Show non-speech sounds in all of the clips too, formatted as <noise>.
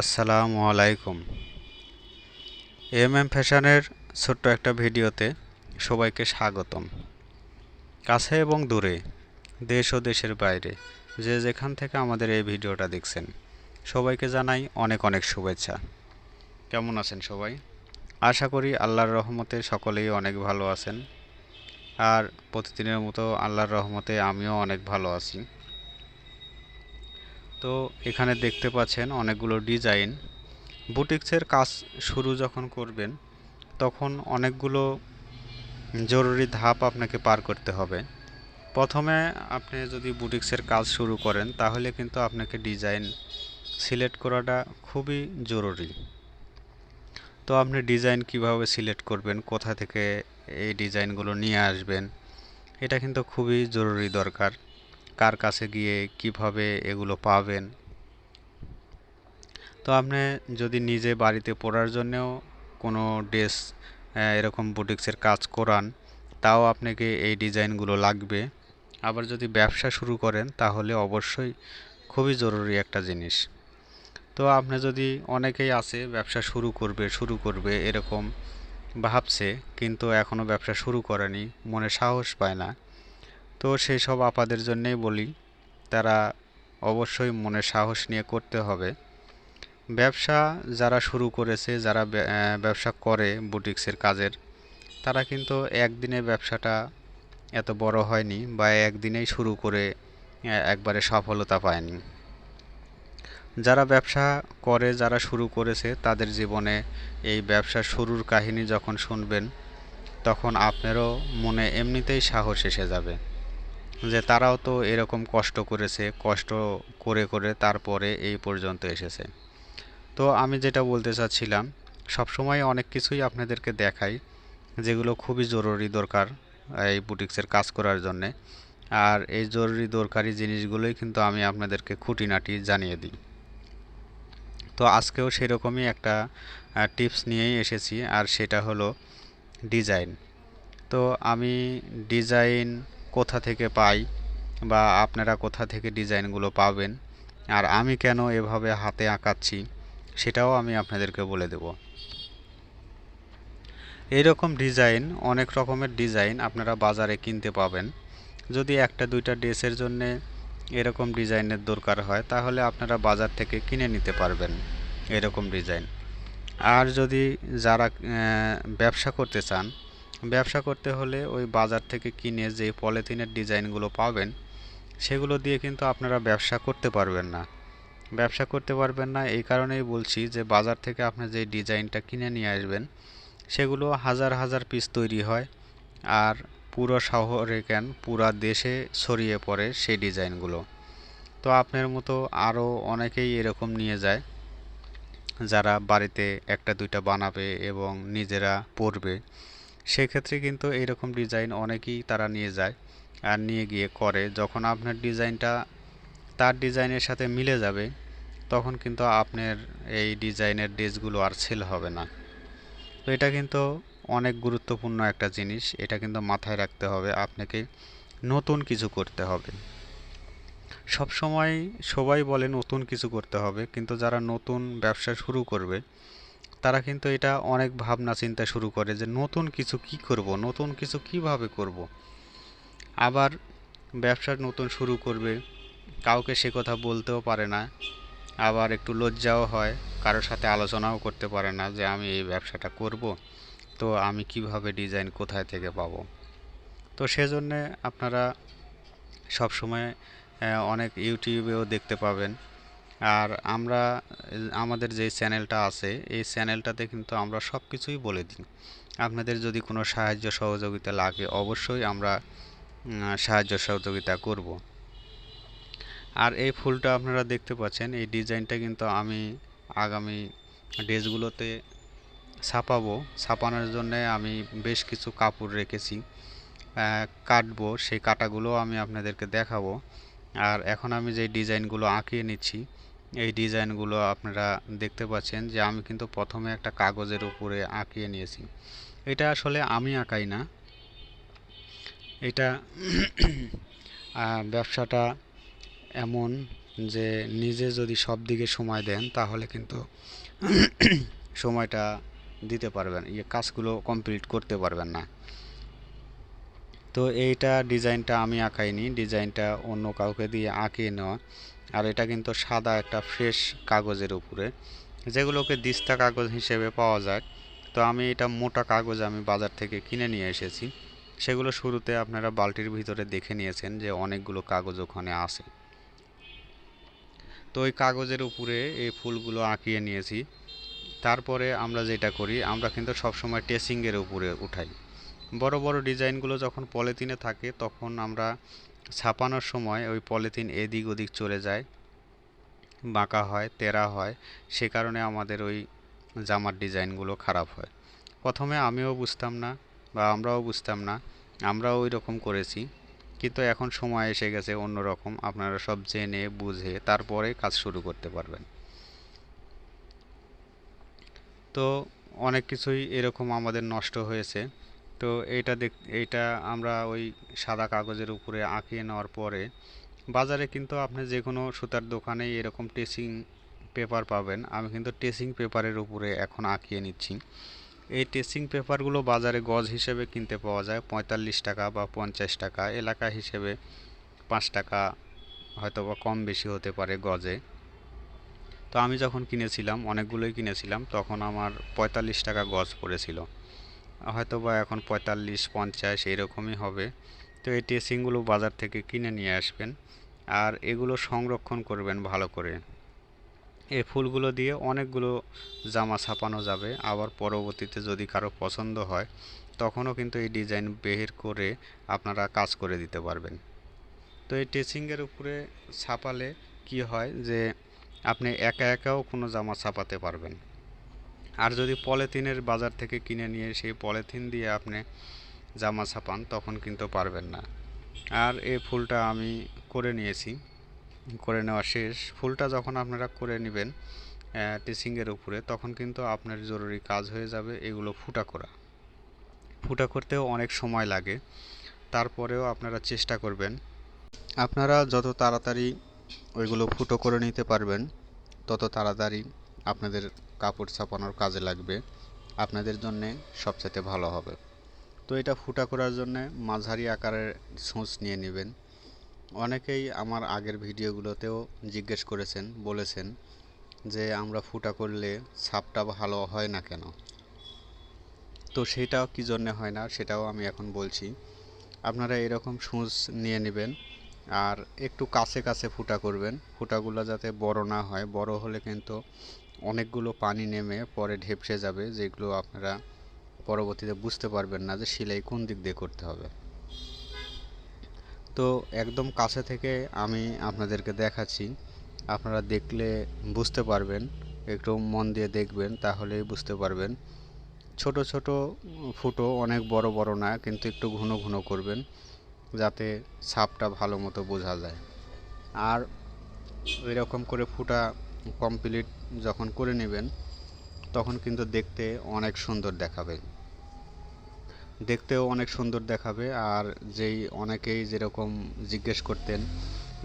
আসসালামু আলাইকুম। M M ফ্যাশনের ছোট্ট একটা ভিডিওতে সবাইকে স্বাগতম। কাছে এবং দূরে, দেশ ও দেশের বাইরে, যে যেখান থেকে আমাদের এই ভিডিওটা দেখছেন, সবাইকে জানাই অনেক অনেক শুভেচ্ছা। কেমন আছেন সবাই? আশা করি আল্লাহর রহমতে সকলেই অনেক ভালো আছেন। আর প্রতিদিনের মতো আল্লাহর রহমতে আমিও অনেক ভালো আছি। তো এখানে দেখতে পাচ্ছেন অনেকগুলো ডিজাইন। বুটিক্সের কাজ শুরু যখন করবেন, তখন অনেকগুলো জরুরি ধাপ আপনাকে পার করতে হবে। প্রথমে আপনি যদি বুটিক্সের কাজ শুরু করেন, তাহলে কিন্তু আপনাকে ডিজাইন সিলেক্ট করাটা খুবই জরুরি। তো আপনি ডিজাইন কীভাবে সিলেক্ট করবেন, কোথা থেকে এই ডিজাইনগুলো নিয়ে আসবেন, এটা কিন্তু খুবই জরুরি দরকার। কার কাছে গিয়ে কীভাবে এগুলো পাবেন? তো আপনি যদি নিজে বাড়িতে পড়ার জন্যেও কোনো ড্রেস এরকম বুটিক্সের কাজ করান, তাও আপনাকে এই ডিজাইনগুলো লাগবে। আবার যদি ব্যবসা শুরু করেন, তাহলে অবশ্যই খুবই জরুরি একটা জিনিস। তো আপনি যদি অনেকেই আছে, ব্যবসা শুরু করবে শুরু করবে এরকম ভাবছে, কিন্তু এখনও ব্যবসা শুরু করেনি, মনে সাহস পায় না। তো সেই সব আপাদের জন্যেই বলি, তারা অবশ্যই মনে সাহস নিয়ে করতে হবে। ব্যবসা যারা শুরু করেছে, যারা ব্যবসা করে বুটিক্সের কাজের, তারা কিন্তু একদিনে ব্যবসাটা এত বড় হয়নি বা একদিনেই শুরু করে একবারে সফলতা পায়নি। যারা ব্যবসা করে, যারা শুরু করেছে, তাদের জীবনে এই ব্যবসা শুরুর কাহিনী যখন শুনবেন, তখন আপনারও মনে এমনিতেই সাহস এসে যাবে। যে তারাও তো এরকম কষ্ট করেছে, কষ্ট করে করে তারপরে এই পর্যন্ত এসেছে। তো আমি যেটা বলতে চাচ্ছিলাম, সবসময় অনেক কিছুই আপনাদেরকে দেখাই, যেগুলো খুবই জরুরি দরকার এই বুটিক্সের কাজ করার জন্যে। আর এই জরুরি দরকারি জিনিসগুলোই কিন্তু আমি আপনাদেরকে খুঁটিনাটি জানিয়ে দিই। তো আজকেও সেরকমই একটা টিপস নিয়েই এসেছি, আর সেটা হলো ডিজাইন। তো আমি ডিজাইন কোথা থেকে পাই বা আপনারা কোথা থেকে ডিজাইনগুলো পাবেন আর আমি কেন এভাবে হাতে আঁকাচ্ছি সেটাও আমি আপনাদেরকে বলে দেব। এইরকম ডিজাইন, অনেক রকমের ডিজাইন আপনারা বাজারে কিনতে পাবেন। যদি একটা, দুইটা ড্রেসের জন্যে এরকম ডিজাইনের দরকার হয়, তাহলে আপনারা বাজার থেকে কিনে নিতে পারবেন এরকম ডিজাইন। আর যদি যারা ব্যবসা করতে চান ব্যবসা করতে হলে ওই বাজার থেকে কিনে যে পলিথিনের ডিজাইনগুলো পাবেন, সেগুলো দিয়ে কিন্তু আপনারা ব্যবসা করতে পারবেন না। ব্যবসা করতে পারবেন না, এই কারণেই বলছি যে বাজার থেকে আপনি যে ডিজাইনটা কিনে নিয়ে আসবেন, সেগুলো হাজার হাজার পিস তৈরি হয় আর পুরো শহরে কেন পুরা দেশে ছড়িয়ে পড়ে সেই ডিজাইনগুলো। তো আপনার মতো আরও অনেকেই এরকম নিয়ে যায়, যারা বাড়িতে একটা দুইটা বানাবে এবং নিজেরা পরবে। সেক্ষেত্রে কিন্তু এইরকম ডিজাইন অনেকেই তারা নিয়ে যায় আর নিয়ে গিয়ে করে। যখন আপনার ডিজাইনটা তার ডিজাইনের সাথে মিলে যাবে, তখন কিন্তু আপনার এই ডিজাইনের ড্রেসগুলো আর সেল হবে না। তো এটা কিন্তু অনেক গুরুত্বপূর্ণ একটা জিনিস। এটা কিন্তু মাথায় রাখতে হবে, আপনাকে নতুন কিছু করতে হবে। সব সময় সবাই বলে নতুন কিছু করতে হবে, কিন্তু যারা নতুন ব্যবসা শুরু করবে তারা কিন্তু এটা অনেক ভাবনা চিন্তা শুরু করে যে নতুন কিছু কি করব, নতুন কিছু কীভাবে করব। আবার ব্যবসা নতুন শুরু করবে, কাউকে সে কথা বলতেও পারে না, আবার একটু লজ্জাও হয়, কারোর সাথে আলোচনাও করতে পারে না যে আমি এই ব্যবসাটা করব, তো আমি কীভাবে ডিজাইন কোথায় থেকে পাবো। তো সেজন্যে আপনারা সবসময় অনেক ইউটিউবেও দেখতে পাবেন। আর আমরা, আমাদের যে চ্যানেলটা আছে, এই চ্যানেলটাতে কিন্তু আমরা সব কিছুই বলে দিই। আপনাদের যদি কোনো সাহায্য সহযোগিতা লাগে, অবশ্যই আমরা সাহায্য সহযোগিতা করব। আর এই ফুলটা আপনারা দেখতে পাচ্ছেন, এই ডিজাইনটা কিন্তু আমি আগামী ড্রেসগুলোতে ছাপাবো। ছাপানোর জন্য আমি বেশ কিছু কাপড় রেখেছি কাটবো, সেই কাটাগুলো আমি আপনাদেরকে দেখাবো। আর এখন আমি যে ডিজাইনগুলো আঁকিয়ে নিচ্ছি এই ডিজাইনগুলো আপনারা দেখতে পাচ্ছেন যে আমি কিন্তু প্রথমে একটা কাগজের উপরে আঁকিয়ে নিয়েছি। এটা আসলে আমি আঁকাই না। এটা <clears throat> ব্যবসাটা এমন যে নিজে যদি সব দিকে সময় দেন তাহলে কিন্তু <clears throat> সময়টা দিতে পারবেন ইয়ে কাজগুলো কমপ্লিট করতে পারবেন না। তো এইটা ডিজাইনটা আমি আঁকাইনি, ডিজাইনটা অন্য কাউকে দিয়ে আঁকিয়ে নেওয়া। আর এটা কিন্তু সাদা একটা ফ্রেশ কাগজের উপরে। যেগুলোকে দিস্তা কাগজ হিসেবে পাওয়া যায়। তো আমি এটা মোটা কাগজ আমি বাজার থেকে কিনে নিয়ে এসেছি। সেগুলো শুরুতে আপনারা বালতির ভিতরে দেখে নিয়েছেন যে অনেকগুলো কাগজ ওখানে আছে। তো ওই কাগজের উপরে এই ফুলগুলো আঁকিয়ে নিয়েছি। তারপরে আমরা যেটা করি, আমরা কিন্তু সবসময় টেসিংয়ের উপরে উঠাই। বড় বড় ডিজাইনগুলো যখন পলিথিনে থাকে, তখন আমরা ছাপানোর সময় ওই পলিথিন এদিক ওদিক চলে যায়, বাঁকা হয় তেরা হয়। সে কারণে আমাদের ওই জামার ডিজাইনগুলো খারাপ হয়। প্রথমে আমিও বুঝতাম না বা আমরাও বুঝতাম না, আমরাও ওই রকম করেছি। কিন্তু এখন সময় এসে গেছে অন্যরকম, আপনারা সব জেনে, বুঝে তারপরে কাজ শুরু করতে পারবেন। তো অনেক কিছুই এরকম আমাদের নষ্ট হয়েছে। তো এটা দেখ, এইটা আমরা ওই সাদা কাগজের উপরে আঁকিয়ে নেওয়ার পরে বাজারে কিন্তু আপনি যে কোনো সুতার দোকানেই এরকম টেসিং পেপার পাবেন। আমি কিন্তু টেসিং পেপারের উপরে এখন আঁকিয়ে নিচ্ছি। এই টেসিং পেপারগুলো বাজারে গজ হিসেবে কিনতে পাওয়া যায়, পঁয়তাল্লিশ টাকা বা পঞ্চাশ টাকা। এলাকা হিসেবে পাঁচ টাকা হয়তো বা কম বেশি হতে পারে গজে। তো আমি যখন কিনেছিলাম, অনেকগুলোই কিনেছিলাম, তখন আমার পঁয়তাল্লিশ টাকা গজ পড়েছিল। হয়তো বা এখন পঁয়তাল্লিশ, পঞ্চাশ এরকমই হবে। তো এই টেসিংগুলো বাজার থেকে কিনে নিয়ে আসবেন আর এগুলো সংরক্ষণ করবেন ভালো করে। এই ফুলগুলো দিয়ে অনেকগুলো জামা ছাপানো যাবে। আবার পরবর্তীতে যদি কারও পছন্দ হয়, তখনও কিন্তু এই ডিজাইন বের করে আপনারা কাজ করে দিতে পারবেন। তো এই টেসিংয়ের উপরে ছাপালে কি হয় যে, আপনি একা একাও কোনো জামা ছাপাতে পারবেন। আর যদি পলিথিনের বাজার থেকে কিনে নিয়ে সেই পলিথিন দিয়ে আপনি জামা ছাপান, তখন কিন্তু পারবেন না। আর এই ফুলটা আমি করে নিয়েছি, করে নেওয়া শেষ। ফুলটা যখন আপনারা করে নেবেন টিচিংয়ের উপরে, তখন কিন্তু আপনার জরুরি কাজ হয়ে যাবে এগুলো ফুটা করা। ফুটা করতেও অনেক সময় লাগে, তারপরেও আপনারা চেষ্টা করবেন। আপনারা যত তাড়াতাড়ি ওইগুলো ফুটো করে নিতে পারবেন, তত তাড়াতাড়ি আপনাদের কাপড় ছাপানোর কাজে লাগবে। আপনাদের জন্যে সবচেয়ে ভালো হবে। তো এটা ফুটা করার জন্য মাঝারি আকারের সূচ নিয়ে নেবেন। অনেকেই আমার আগের ভিডিওগুলোতেও জিজ্ঞেস করেছেন, বলেছেন যে আমরা ফুটা করলে ছাপটা ভালো হয় না কেন? তো সেটাও কী জন্য হয় না সেটাও আমি এখন বলছি। আপনারা এরকম সূচ নিয়ে নেবেন আর একটু কাছে কাছে ফুটা করবেন। ফুটাগুলো যাতে বড় না হয়, বড় হলে কিন্তু অনেকগুলো পানি নেমে পরে ঢেপসে যাবে, যেগুলো আপনারা পরবর্তীতে বুঝতে পারবেন না যে সেলাই কোন দিক দিয়ে করতে হবে। তো একদম কাছে থেকে আমি আপনাদেরকে দেখাচ্ছি, আপনারা দেখলে বুঝতে পারবেন, একটু মন দিয়ে দেখবেন তাহলেই বুঝতে পারবেন। ছোট ছোট ফুটো অনেক বড় বড় না, কিন্তু একটু ঘন ঘন করবেন, যাতে ছাপটা ভালো মতো বোঝা যায়। আর এরকম করে ফুটা কমপ্লিট যখন করে নেবেন, তখন কিন্তু দেখতে অনেক সুন্দর দেখাবে। দেখতেও অনেক সুন্দর দেখাবে আর যেই অনেকেই যেরকম জিজ্ঞেস করতেন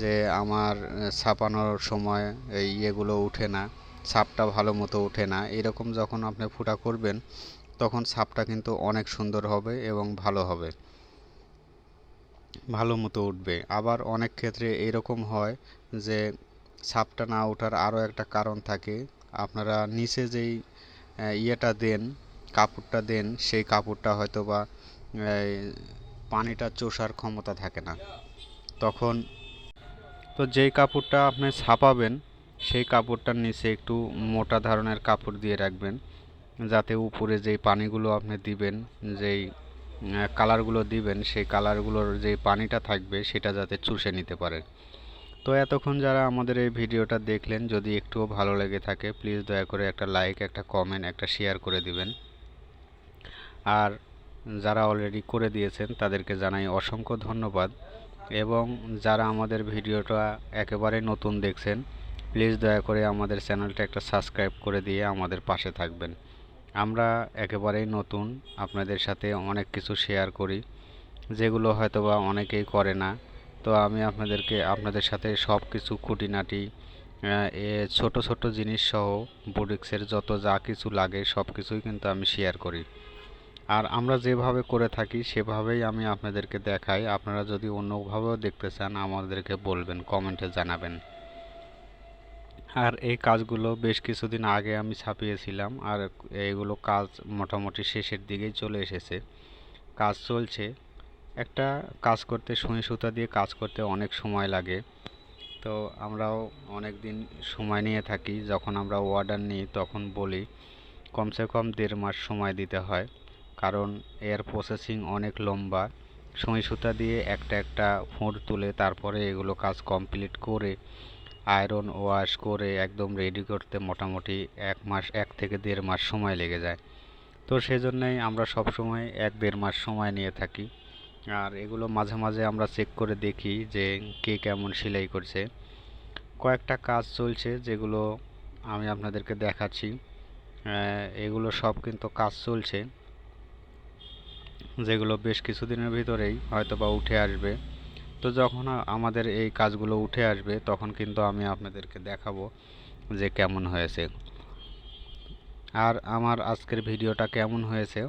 যে আমার ছাপানোর সময় এই ইয়েগুলো উঠে না, ছাপটা ভালো মতো ওঠে না, এরকম যখন আপনি ফুটা করবেন, তখন ছাপটা কিন্তু অনেক সুন্দর হবে এবং ভালো হবে। ভালো মতো উঠবে। আবার অনেক ক্ষেত্রে এরকম হয় যে ছাপটা না ওঠার আরও একটা কারণ থাকে। আপনারা নিচে যেই ইয়েটা দেন, কাপড়টা দেন, সেই কাপড়টা হয়তো বা পানিটা চোষার ক্ষমতা থাকে না। তখন তো যেই কাপড়টা আপনি ছাপাবেন, সেই কাপড়টার নিচে একটু মোটা ধরনের কাপড় দিয়ে রাখবেন। যাতে উপরে যেই পানিগুলো আপনি দিবেন, যেই কালারগুলো দিবেন, সেই কালারগুলোর যে পানিটা থাকবে, সেটা যাতে চুষে নিতে পারে তো এতক্ষণ যারা আমাদের এই ভিডিওটা দেখলেন, যদি একটুও ভালো লেগে থাকে প্লিজ দয়া করে একটা লাইক একটা কমেন্ট একটা শেয়ার করে দিবেন। আর যারা অলরেডি করে দিয়েছেন, তাদেরকে জানাই অসংখ্য ধন্যবাদ। এবং যারা আমাদের ভিডিওটা একেবারে নতুন দেখছেন প্লিজ দয়া করে আমাদের চ্যানেলটা একটা সাবস্ক্রাইব করে দিয়ে আমাদের পাশে থাকবেন। আমরা একেবারেই নতুন, আপনাদের সাথে অনেক কিছু শেয়ার করি, যেগুলো হয়তোবা অনেকেই করে না। তো আমি আপনাদেরকে, আপনাদের সাথে সব কিছু খুঁটিনাটি ছোট ছোট জিনিস সহ বুটিক্সের যত যা কিছু লাগে সব কিছুই কিন্তু আমি শেয়ার করি। আর আমরা যেভাবে করে থাকি সেভাবেই আমি আপনাদেরকে দেখাই। আপনারা যদি অন্যভাবেও দেখতে চান, আমাদেরকে বলবেন কমেন্টে জানাবেন। আর এই কাজগুলো বেশ কিছুদিন আগে আমি ছাপিয়েছিলাম, আর এইগুলো কাজ মোটামুটি শেষের দিকেই চলে এসেছে। কাজ চলছে। একটা কাজ করতে সুই সুতা দিয়ে কাজ করতে অনেক সময় লাগে। তো আমরাও অনেক দিন সময় নিয়ে থাকি। যখন আমরা অর্ডার নিই, তখন বলি, কমসে কম দেড় মাস সময় দিতে হয়। কারণ এর প্রসেসিং অনেক লম্বা। সুই সুতা দিয়ে একটা একটা ফোঁড় তুলে তারপরে এগুলো কাজ কমপ্লিট করে আয়রন ওয়াশ করে একদম রেডি করতে মোটামুটি এক মাস, এক থেকে দেড় মাস সময় লেগে যায়। তো সেজন্যই আমরা সব সময় এক, দেড় মাস সময় নিয়ে থাকি। আর এগুলো মাঝে মাঝে আমরা চেক করে দেখি যে কে কেমন সেলাই করছে। কয়েকটা কাজ চলছে যেগুলো আমি আপনাদেরকে দেখাচ্ছি। এগুলো সব কিন্তু কাজ চলছে। যেগুলো বেশ কিছুদিনের ভিতরেই হয়তো বা উঠে আসবে। তো যখন আমাদের এই কাজগুলো উঠে আসবে, তখন কিন্তু আমি আপনাদেরকে দেখাবো যে কেমন হয়েছে। আর আমার আজকের ভিডিওটা কেমন হয়েছে,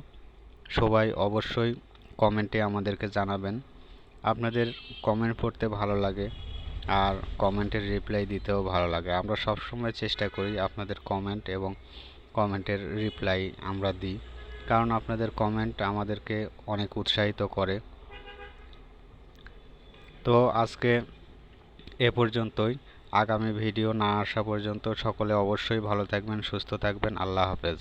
সবাই অবশ্যই কমেন্টে আমাদেরকে জানাবেন। আপনাদের কমেন্ট পড়তে ভালো লাগে আর কমেন্টের রিপ্লাই দিতেও ভালো লাগে। আমরা সব সময় চেষ্টা করি আপনাদের কমেন্ট এবং কমেন্টের রিপ্লাই আমরা দিই। কারণ আপনাদের কমেন্ট আমাদেরকে অনেক উৎসাহিত করে। তো আজকে এ পর্যন্তই। আগামী ভিডিও না আসা পর্যন্ত সকলে অবশ্যই ভালো থাকবেন, সুস্থ থাকবেন। আল্লাহ হাফেজ।